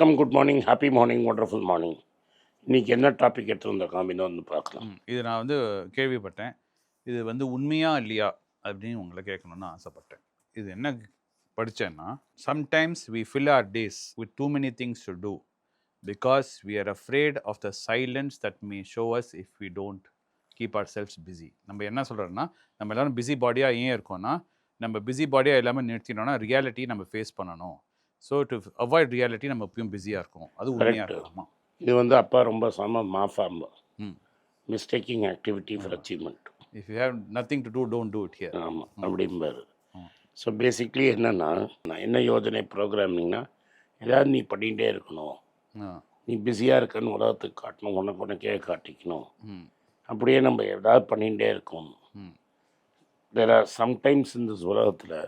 வணக்கம் good morning happy morning wonderful morning இன்னைக்கு என்ன டாபிக் எடுத்துருந்தோம் வந்திருக்கோம் இன்னும் வந்து பார்க்கலாம். இது நான் வந்து கேள்விப்பட்டேன். இது வந்து உண்மையா இல்லையா அப்படின்னு உங்களை கேட்கணும்னு ஆசைப்பட்டேன். இது என்ன படித்தேன்னா sometimes we fill our days with too many things to do because we are afraid of the silence that me show as if we don't keep ourselves busy நம்ம என்ன சொல்கிறோன்னா நம்ம எல்லோரும் பிஸி பாடியாக ஏன் இருக்கோம்னா நம்ம பிஸி பாடியாக எல்லாமே நிறுத்தினோன்னா ரியாலிட்டி நம்ம ஃபேஸ் பண்ணணும். ஸோ டு அவாய்ட் ரியாலிட்டி நம்ம எப்பயும் பிஸியாக இருக்கும். அது உண்மையாக. இருக்குமா இது வந்து அப்பா ரொம்ப சம மாஃபாம் mistaking activity for achievement if you have nothing to do don't do it here ஆமாம் அப்படிம்பாரு. ஸோ பேசிக்லி என்னென்னா நான் என்ன யோஜனை ப்ரோக்ராமிங்னா ஏதாவது நீ பண்ணிகிட்டே இருக்கணும். நீ பிஸியாக இருக்கன்னு உலகத்துக்கு காட்டணும் உனக்கு உனக்கே காட்டிக்கணும். அப்படியே நம்ம ஏதாவது பண்ணிகிட்டே இருக்கோம். ம். தேர் ஆர் சம்டைம்ஸ் இந்த உலகத்தில்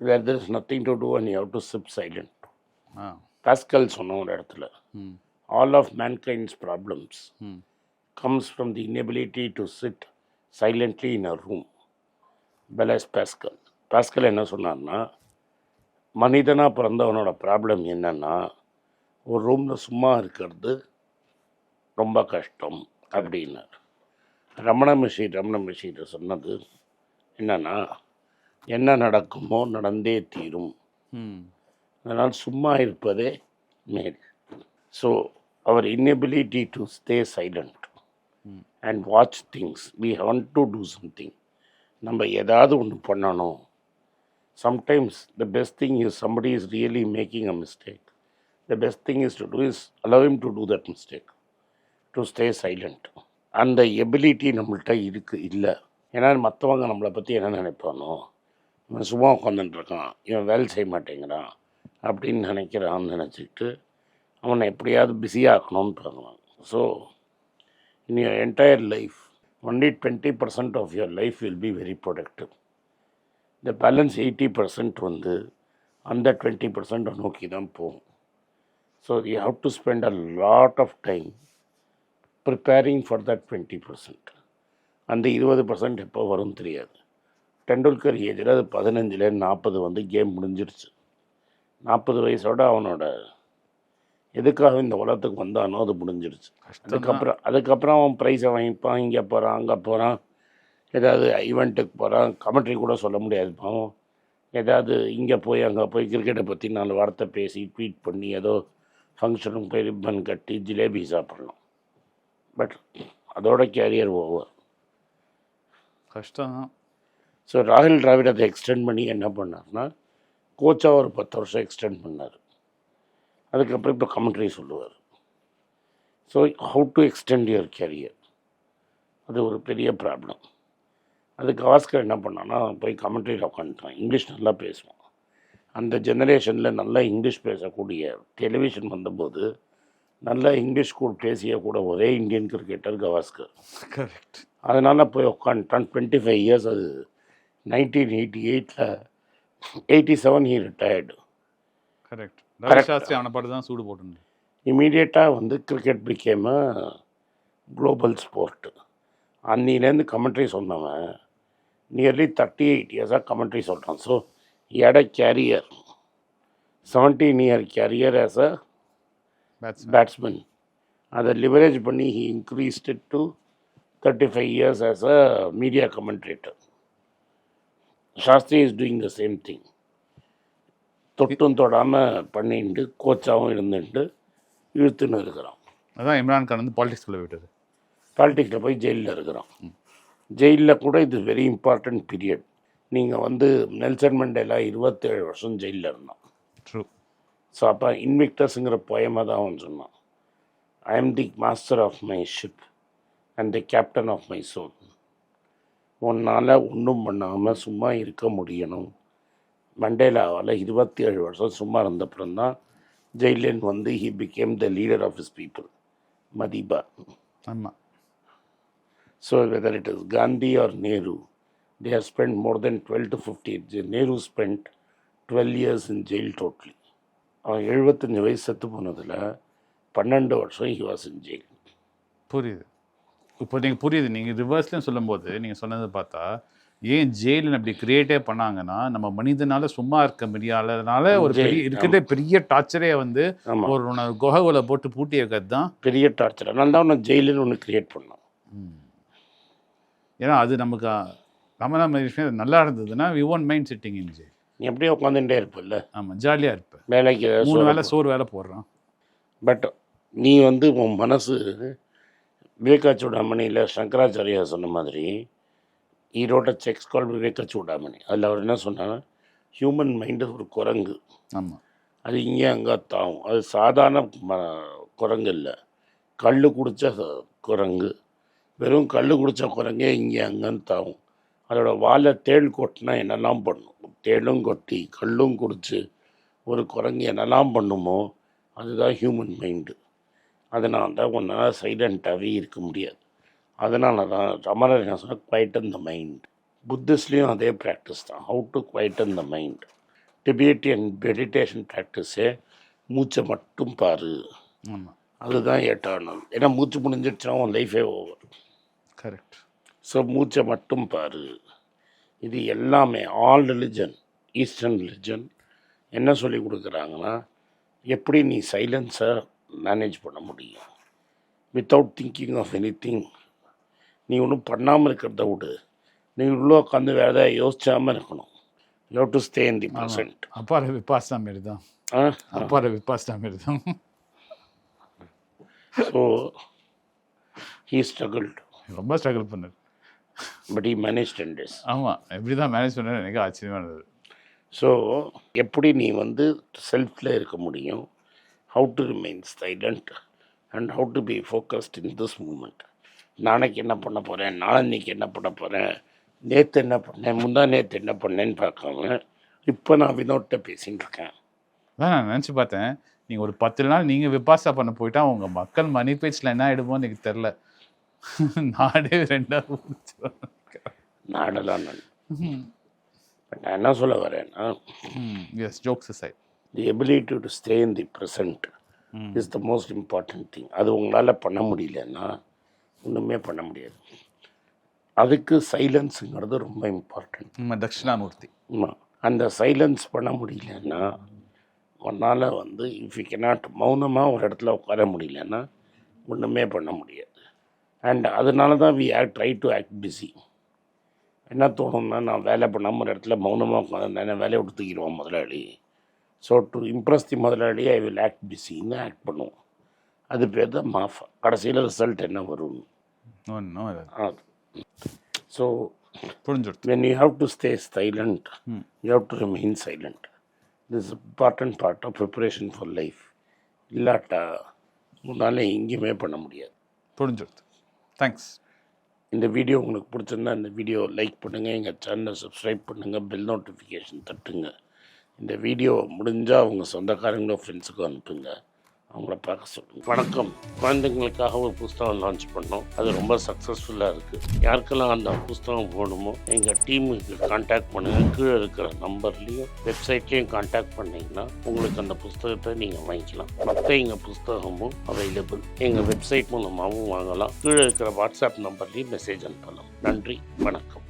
where there is nothing to do and you to sit silent Pascal சொன்ன ஒரு இடத்துல. All of mankind's problems hmm. comes from the inability to sit silently in a room. Blaise Pascal Pascal என்ன சொன்னார்னா மனிதனாக பிறந்தவனோட problem என்னன்னா ஒரு ரூமில் சும்மா இருக்கிறது ரொம்ப கஷ்டம் அப்படின்னார். ரமண மிஷி ரமண மிஷிட்ட சொன்னது என்னன்னா என்ன நடக்குமோ நடந்தே தீரும். அதனால் சும்மா இருப்பதே மேல். So our inability to stay silent. And watch things we want to do something நம்ம ஏதாவது ஒன்று பண்ணணும். Sometimes the best thing is somebody is really making a mistake the best thing is to do is allow him to do that mistake to stay silent அந்த ability நம்மள்ட்ட இருக்கு இல்லை. ஏன்னா மற்றவங்க நம்மளை பற்றி என்ன நினைப்பானோ? இவன் சும்மா உட்காந்துட்டுருக்கான் இவன் வேலை செய்ய மாட்டேங்கிறான் அப்படின்னு நினைக்கிறான்னு நினச்சிக்கிட்டு அவனை எப்படியாவது பிஸியாக்கணும்னு பார்க்கலாம் so in your entire life only twenty percent of your life will be very productive இந்த பேலன்ஸ் எயிட்டி பர்சன்ட் வந்து அந்த டுவெண்ட்டி பர்சன்ட்டை நோக்கி தான் போகும். So you have to spend a lot of time preparing for that twenty percent அந்த இருபது percent எப்போ வரும் தெரியாது. டெண்டுல்கர் ஏஜில் அது பதினஞ்சுல நாற்பது வந்து கேம் முடிஞ்சிருச்சு. நாற்பது வயசோட அவனோட எதுக்காக இந்த உலகத்துக்கு வந்தானோ அது முடிஞ்சிருச்சு. அதுக்கப்புறம் அதுக்கப்புறம் அவன் ப்ரைஸை வாங்கிப்பான் இங்கே போகிறான் அங்கே போகிறான் ஏதாவது ஈவெண்ட்டுக்கு போகிறான் கமெண்ட்ரி கூட சொல்ல முடியாது. பாவம். ஏதாவது இங்கே போய் அங்கே போய் கிரிக்கெட்டை பற்றி நாலு வார்த்தை பேசி ட்வீட் பண்ணி ஏதோ ஃபங்க்ஷனுக்கு போய் ரிப்பன் கட்டி ஜிலேபி சாப்பிட்றோம் பட் அதோட கேரியர் ஓவர் கஷ்டம் ஸோ ராகுல் டிராவிட் அதை எக்ஸ்டெண்ட் பண்ணி என்ன பண்ணார்னா கோச்சாக ஒரு பத்து வருஷம் எக்ஸ்டெண்ட் பண்ணார். அதுக்கப்புறம் இப்போ கமெண்ட்ரி சொல்லுவார். So how to extend your career அது ஒரு பெரிய ப்ராப்ளம் அதுக்கு ஆஸ்கர் என்ன பண்ணான்னா போய் கமெண்ட்ரியில் உட்காந்துட்டான் இங்கிலீஷ் நல்லா பேசுவான். அந்த ஜெனரேஷனில் நல்லா இங்கிலீஷ் பேசக்கூடிய டெலிவிஷன் வந்தபோது நல்லா இங்கிலீஷ் கூட பேசிய கூட ஒரே இந்தியன் கிரிக்கெட்டர் கவாஸ்கர் கரெக்ட் அதனால் போய் உட்காந்துட்டான் டுவெண்ட்டி ஃபைவ் இயர்ஸ் அது நைன்டீன் எயிட்டி எயிட்டில் eighty seven he retired correct Ravi Shastri அவனை பாட்டு தான் சூடு போட்டு இமீடியட்டாக வந்து கிரிக்கெட் பிகேம குளோபல் ஸ்போர்ட் அன்னிலேருந்து கமெண்ட்ரி சொன்னவன் நியர்லி தேர்ட்டி எயிட் இயர்ஸாக கமெண்ட்ரி சொல்கிறான் ஸோ எட career seventeen year career as a bats batsman அதை லிவரேஜ் பண்ணி he increased to thirty five years as a media commentator Shastri is doing the same thing தொட்டும் தொடாமல் பண்ணிட்டு கோச்சாகவும் இருந்துட்டு இழுத்துன்னு இருக்கிறான். அதான் இம்ரான் கான் வந்து பாலிடிக்ஸ்குள்ளே விட்டது பாலிடிக்ஸில் போய் ஜெயிலில் இருக்கிறான். ஜெயிலில் கூட இது வெரி இம்பார்ட்டன்ட் பீரியட் நீங்கள் வந்து நெல்சன் மண்டேலா இருபத்தேழு வருஷம் ஜெயிலில் இருந்தான். ட்ரூ ஸோ அப்போ இன்விக்டஸுங்கிற போயமாக தான் அவன் சொன்னான். I am the master of my ship and the captain of my soul உன்னால் ஒன்றும் பண்ணாமல் சும்மா இருக்க முடியணும். மண்டேலாவால் இருபத்தி ஏழு வருஷம் சும்மா இருந்தப்புறம் தான் ஜெயிலேருந்து வந்து he became the leader of his people Madiba. ஆமாம் So whether it is Gandhi or Nehru, they have spent more than 12 to 15. Nehru spent 12 years in jail totally. அவன் எழுபத்தஞ்சு வயசு செத்து போனதில் பன்னெண்டு வருஷம் ஹி வாஸ் இன் ஜெயில் புரியுது. இப்போ நீங்கள் புரியுது நீங்கள் ரிவர்ஸ்லேயும் சொல்லும்போது நீங்கள் சொன்னதை பார்த்தா ஏன் ஜெயிலில் அப்படி கிரியேட்டே பண்ணாங்கன்னா நம்ம மனிதனால சும்மா இருக்க முடியாதனால ஒரு பெரிய இருக்கிற பெரிய டார்ச்சரே வந்து ஒரு குகைக்குள்ள போட்டு பூட்டி வைக்கிறது தான். பெரிய டார்ச்சர் அதனால தான் ஒன்று ஜெயிலுன்னு ஒன்று கிரியேட் பண்ணோம். ஏன்னா அது நமக்கு நம்ம விஷயம் நல்லா இருந்ததுன்னா we one mind sitting in jail நீ அப்படியே உட்காந்துட்டே இருப்பல்ல? ஆமாம் ஜாலியாக இருப்பேன் வேலைக்கு மூணு வேளை சோறு வேலை போடுறான். பட் நீ வந்து உன் மனசு விவேகா சூடாமணியில் சங்கராச்சாரியா சொன்ன மாதிரி ஈரோட செக்ஸ் கால் விவேகா சூடாமணி அதில் அவர் என்ன சொன்னார் ஹியூமன் மைண்டு ஒரு குரங்கு. ஆமாம் அது இங்கே அங்கே தாவும். அது சாதாரண ம குரங்கு இல்லை. கல் குடித்த குரங்கு. வெறும் கல் குடித்த குரங்கே இங்கே அங்கேன்னு தாவும். அதோட வாழை தேள் கொட்டினா என்னெல்லாம் பண்ணும்? தேளும் கொட்டி கல்லும் குடிச்சு ஒரு குரங்கு என்னெல்லாம் பண்ணுமோ அதுதான் ஹியூமன் மைண்டு அதனால தான் ஒன்றால் சைலண்ட்டாகவே இருக்க முடியாது. அதனால தான் ரமணர் என்ன சொன்னால் குவைட்டன் த மைண்ட் புத்திஸ்லேயும் அதே ப்ராக்டிஸ் தான். How to quieten the mind Tibetan meditation ப்ராக்டிஸே மூச்சை மட்டும் பாரு. அதுதான் எட்டர்னல் ஏன்னா மூச்சு முடிஞ்சிடுச்சுன்னா உன் லைஃபே ஓவர் கரெக்ட் ஸோ மூச்சை மட்டும் பாரு. இது எல்லாமே ஆல் ரிலிஜன் ஈஸ்டர்ன் ரிலிஜன் என்ன சொல்லி கொடுக்குறாங்கன்னா எப்படி நீ சைலன்ஸை மேனேஜ் பண்ண முடியும். Without thinking of any thing நீ ஒன்றும் பண்ணாமல் இருக்கிறத விடு. நீ உள்ளே உட்காந்து வேறு ஏதாவது யோசிச்சாமல் இருக்கணும். You to stay in the present அப்பார Vipassana மாரி தான் அப்பார விபாசனா மாரி தான். ஸோ ஹீ ஸ்ட்ரகிள்டு ரொம்ப ஸ்ட்ரகிள் பண்ணார். But he manage ten days ஆமாம் எப்படி தான் மேனேஜ் பண்ணார் எனக்கு ஆச்சரியமா இருந்தது. ஸோ எப்படி நீ வந்து செல்ஃபில் இருக்க முடியும்? How to remain silent and how to be focused in this moment நாளைக்கு என்ன பண்ண போகிறேன் நாளன்னைக்கு என்ன பண்ண போகிறேன் நேற்று என்ன பண்ணேன்? முந்தா நேற்று என்ன பண்ணேன்னு பார்க்காம இப்போ நான் வினோட்ட பேசின்னு இருக்கேன். அதான் நான் நினச்சி பார்த்தேன். நீங்கள் ஒரு பத்து நாள் நீங்கள் விபாசா பண்ண போயிட்டா உங்கள் மக்கள் மணி பேச்சில் என்ன ஆகிடுமோன்னு எனக்கு தெரில நாடே முடிச்சிடும். நாடெல்லாம் நான் என்ன சொல்ல வரேன்னா yes jokes side the ability to stay in the present is the most important thing அது உங்களால் பண்ண முடியலன்னா ஒன்றுமே பண்ண முடியாது. அதுக்கு சைலன்ஸுங்கிறது ரொம்ப இம்பார்ட்டன்ட் நம்ம தட்சிணாமூர்த்தி. ஆமாம் அந்த சைலன்ஸ் பண்ண முடியலன்னா உன்னால் வந்து இஃப் யூ கெனாட் மௌனமாக ஒரு இடத்துல உட்கார முடியலன்னா ஒன்றுமே பண்ண முடியாது. அண்ட் அதனால தான் we are try to act busy என்ன தோணும்னா நான் வேலை பண்ணாமல் ஒரு இடத்துல மௌனமாக உட்காந்து வேலையை விட்டு முதலாளி. ஸோ டு இம்ப்ரெஸ் தி முதலாளி ஐ வில் ஆக்ட் பிஸின்னு ஆக்ட் பண்ணுவோம்? அது பேர் தான் மாஃபா. கடைசியில் ரிசல்ட் என்ன வரும்? அது. So you have to stay silent, Hmm. you have to remain silent. This is important part of preparation for life. இல்லாட்டா உன்னால் எங்கேயுமே பண்ண முடியாது. புரிஞ்சுடுது தேங்க்ஸ் இந்த வீடியோ உங்களுக்கு பிடிச்சிருந்தா இந்த வீடியோ லைக் பண்ணுங்கள் எங்கள் சேனலை சப்ஸ்கிரைப் பண்ணுங்கள் பெல் நோட்டிஃபிகேஷன் தட்டுங்க. இந்த வீடியோ முடிஞ்சால் உங்கள் சொந்தக்காரங்களோ ஃப்ரெண்ட்ஸுக்கும் அனுப்புங்க. அவங்கள பார்க்க சொல்லுங்கள் வணக்கம். குழந்தைங்களுக்காக ஒரு புஸ்தகம் லான்ச் பண்ணோம். அது ரொம்ப சக்ஸஸ்ஃபுல்லாக இருக்குது யாருக்கெல்லாம் அந்த புஸ்தகம் போகணுமோ எங்கள் டீமுக்கு காண்டாக்ட் பண்ணுங்கள் கீழே இருக்கிற நம்பர்லேயும் வெப்சைட்லேயும் காண்டாக்ட் பண்ணிங்கன்னா உங்களுக்கு அந்த புஸ்தகத்தை நீங்கள் வாங்கிக்கலாம். மற்ற எங்கள் புஸ்தகமும் அவைலபிள் எங்கள் வெப்சைட் மூலமாகவும் வாங்கலாம். கீழே இருக்கிற வாட்ஸ்அப் நம்பர்லேயும் மெசேஜ் அனுப்பலாம். நன்றி. வணக்கம்.